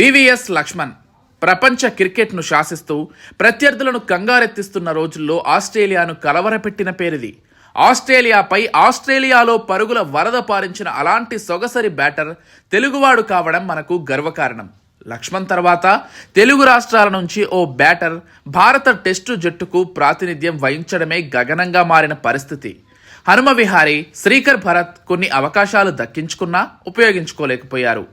VVS Laxman. ప్రపంచ క్రికెట్ను శాసిస్తూ ప్రత్యర్థులను కంగారెత్తిస్తున్న రోజుల్లో ఆస్ట్రేలియాను కలవరపెట్టిన పేరిది. ఆస్ట్రేలియాపై ఆస్ట్రేలియాలో పరుగుల వరద పారించిన అలాంటి సొగసరి బ్యాటర్ తెలుగువాడు కావడం మనకు గర్వకారణం. లక్ష్మణ్ తర్వాత తెలుగు రాష్ట్రాల నుంచి ఓ బ్యాటర్ భారత టెస్టు జట్టుకు ప్రాతినిధ్యం వహించడమే గగనంగా మారిన పరిస్థితి. హనుమ విహారీ శ్రీకర్ భరత్ కొన్ని అవకాశాలు దక్కించుకున్నా ఉపయోగించుకోలేకపోయారు.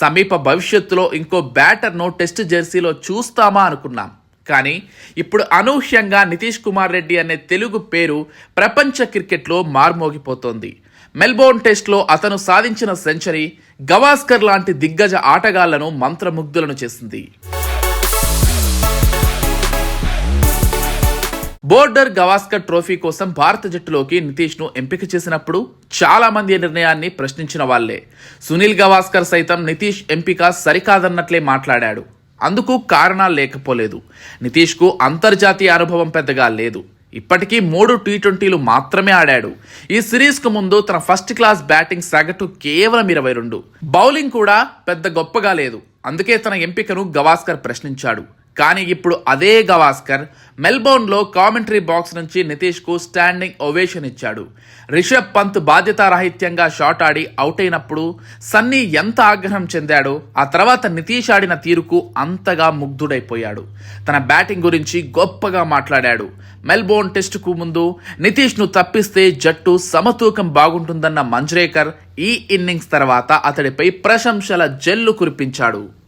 సమీప భవిష్యత్తులో ఇంకో బ్యాటర్ను టెస్ట్ జెర్సీలో చూస్తామా అనుకున్నాం. కానీ ఇప్పుడు అనూహ్యంగా నితీష్ కుమార్ రెడ్డి అనే తెలుగు పేరు ప్రపంచ క్రికెట్లో మార్మోగిపోతోంది. మెల్బోర్న్ టెస్ట్లో అతను సాధించిన సెంచరీ గవాస్కర్ లాంటి దిగ్గజ ఆటగాళ్ళను మంత్రముగ్ధులను చేసింది. బోర్డర్ గవాస్కర్ ట్రోఫీ కోసం భారత జట్టులోకి నితీష్ను ఎంపిక చేసినప్పుడు చాలా మంది నిర్ణయాన్ని ప్రశ్నించిన వాళ్ళే సునీల్ గవాస్కర్ సైతం నితీష్ ఎంపిక సరికాదన్నట్లే మాట్లాడాడు. అందుకు కారణాలు లేకపోలేదు. నితీష్కు అంతర్జాతీయ అనుభవం పెద్దగా లేదు. ఇప్పటికీ మూడు టీ ట్వంటీలు మాత్రమే ఆడాడు. ఈ సిరీస్కు ముందు తన ఫస్ట్ క్లాస్ బ్యాటింగ్ సగటు కేవలం ఇరవై రెండు. బౌలింగ్ కూడా పెద్ద గొప్పగా లేదు. అందుకే తన ఎంపికను గవాస్కర్ ప్రశ్నించాడు. కానీ ఇప్పుడు అదే గవాస్కర్ మెల్బోర్న్లో కామెంటరీ బాక్స్ నుంచి నితీష్కు స్టాండింగ్ ఓవేషన్ ఇచ్చాడు. రిషబ్ పంత్ బాధ్యతారాహిత్యంగా షాట్ ఆడి అవుట్ అయినప్పుడు సన్నీ ఎంత ఆగ్రహం చెందాడో ఆ తర్వాత నితీష్ ఆడిన తీరుకు అంతగా ముగ్ధుడైపోయాడు. తన బ్యాటింగ్ గురించి గొప్పగా మాట్లాడాడు. మెల్బోర్న్ టెస్టుకు ముందు నితీష్ను తప్పిస్తే జట్టు సమతూకం బాగుంటుందన్న మంజ్రేకర్ ఈ ఇన్నింగ్స్ తర్వాత అతడిపై ప్రశంసల జల్లు కురిపించాడు.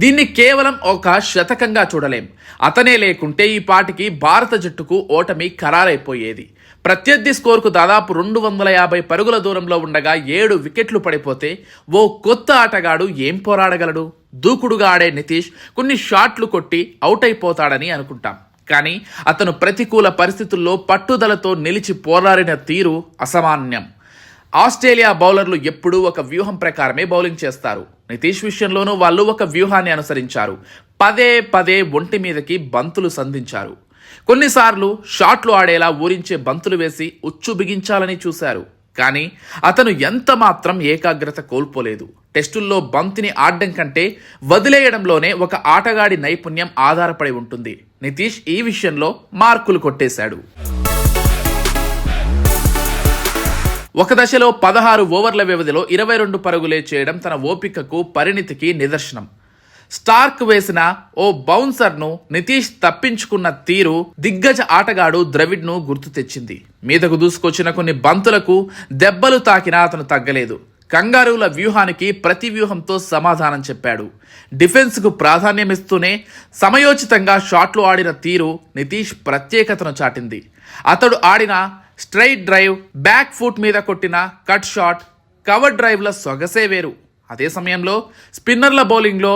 దీన్ని కేవలం ఒక శతకంగా చూడలేం. అతనే లేకుంటే ఈ పాటికి భారత జట్టుకు ఓటమి ఖరారైపోయేది. ప్రత్యర్థి స్కోర్కు దాదాపు రెండు వందల యాభై పరుగుల దూరంలో ఉండగా ఏడు వికెట్లు పడిపోతే ఓ కొత్త ఆటగాడు ఏం పోరాడగలడు? దూకుడుగా ఆడే నితీష్ కొన్ని షాట్లు కొట్టి అవుట్ అయిపోతాడని అనుకుంటాం. కానీ అతను ప్రతికూల పరిస్థితుల్లో పట్టుదలతో నిలిచి పోరాడిన తీరు అసామాన్యం. ఆస్ట్రేలియా బౌలర్లు ఎప్పుడూ ఒక వ్యూహం ప్రకారమే బౌలింగ్ చేస్తారు. నితీష్ విషయంలోనూ వాళ్ళు ఒక వ్యూహాన్ని అనుసరించారు. పదే పదే ఒంటి మీదకి బంతులు సంధించారు. కొన్నిసార్లు షాట్లు ఆడేలా ఊరించే బంతులు వేసి ఉచ్చు బిగించాలని చూశారు. కానీ అతను ఎంత మాత్రం ఏకాగ్రత కోల్పోలేదు. టెస్టుల్లో బంతిని ఆడడం కంటే వదిలేయడంలోనే ఒక ఆటగాడి నైపుణ్యం ఆధారపడి ఉంటుంది. నితీష్ ఈ విషయంలో మార్కులు కొట్టేశాడు. ఒక దశలో పదహారు ఓవర్ల వ్యవధిలో ఇరవై రెండు పరుగులే చేయడం తన ఓపికకు పరిణితికి నిదర్శనం. స్టార్క్ వేసిన ఓ బౌన్సర్ను నితీష్ తప్పించుకున్న తీరు దిగ్గజ ఆటగాడు ద్రవిడ్ను గుర్తు తెచ్చింది. మీదకు దూసుకొచ్చిన కొన్ని బంతులకు దెబ్బలు తాకినా అతను తగ్గలేదు. కంగారుల వ్యూహానికి ప్రతి వ్యూహంతో సమాధానం చెప్పాడు. డిఫెన్స్కు ప్రాధాన్యమిస్తూనే సమయోచితంగా షాట్లు ఆడిన తీరు నితీష్ ప్రత్యేకతను చాటింది. అతడు ఆడిన స్ట్రైట్ డ్రైవ్ బ్యాక్ ఫుట్ మీద కొట్టిన కట్ షాట్ కవర్ డ్రైవ్ల సొగసే వేరు. అదే సమయంలో స్పిన్నర్ల బౌలింగ్లో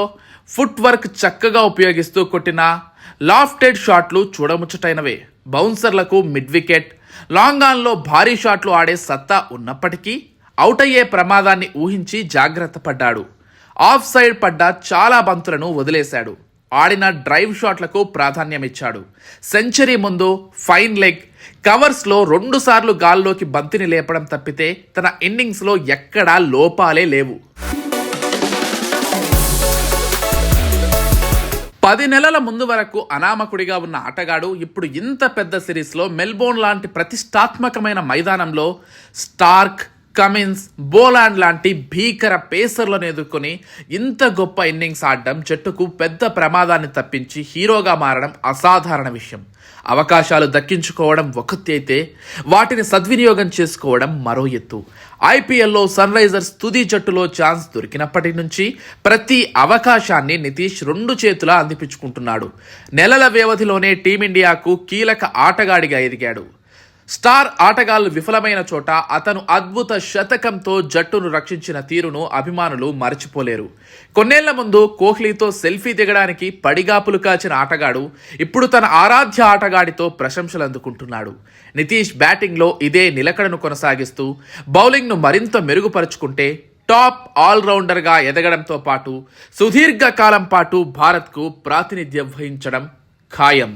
ఫుట్ వర్క్ చక్కగా ఉపయోగిస్తూ కొట్టిన లాఫ్టెడ్ షాట్లు చూడముచ్చటైనవే. బౌన్సర్లకు మిడ్ వికెట్ లాంగ్ ఆన్లో భారీ షాట్లు ఆడే సత్తా ఉన్నప్పటికీ అవుట్ అయ్యే ప్రమాదాన్ని ఊహించి జాగ్రత్త పడ్డాడు. ఆఫ్ సైడ్ పడ్డ చాలా బంతులను వదిలేశాడు. ఆడిన డ్రైవ్ షాట్లకు ప్రాధాన్యమిచ్చాడు. సెంచరీ ముందు ఫైన్ లెగ్ కవర్స్లో రెండుసార్లు గాల్లోకి బంతిని లేపడం తప్పితే తన ఇన్నింగ్స్లో ఎక్కడా లోపాలే లేవు. పది నెలల ముందు వరకు అనామకుడిగా ఉన్న ఆటగాడు ఇప్పుడు ఇంత పెద్ద సిరీస్లో మెల్బోర్న్ లాంటి ప్రతిష్టాత్మకమైన మైదానంలో స్టార్క్ కమిన్స్ బోలాండ్ లాంటి భీకర పేసర్లను ఎదుర్కొని ఇంత గొప్ప ఇన్నింగ్స్ ఆడడం జట్టుకు పెద్ద ప్రమాదాన్ని తప్పించి హీరోగా మారడం అసాధారణ విషయం. అవకాశాలు దక్కించుకోవడం ఒక అయితే వాటిని సద్వినియోగం చేసుకోవడం మరో ఎత్తు. ఐపీఎల్లో సన్ రైజర్స్ తుది జట్టులో ఛాన్స్ దొరికినప్పటి నుంచి ప్రతి అవకాశాన్ని నితీష్ రెండు చేతులా అందిపించుకుంటున్నాడు నెలల వ్యవధిలోనే టీమిండియాకు కీలక ఆటగాడిగా ఎదిగాడు. స్టార్ ఆటగాళ్ళు విఫలమైన చోట అతను అద్భుత శతకంతో జట్టును రక్షించిన తీరును అభిమానులు మరచిపోలేరు. కొన్నేళ్ళ ముందు కోహ్లీతో సెల్ఫీ దిగడానికి పడిగాపులు కాచిన ఆటగాడు ఇప్పుడు తన ఆరాధ్య ఆటగాడితో ప్రశంసలు అందుకుంటున్నాడు. నితీష్ బ్యాటింగ్లో ఇదే నిలకడను కొనసాగిస్తూ బౌలింగ్ను మరింత మెరుగుపరుచుకుంటే టాప్ ఆల్రౌండర్గా ఎదగడంతో పాటు సుదీర్ఘకాలం పాటు భారత్కు ప్రాతినిధ్యం వహించడం ఖాయం.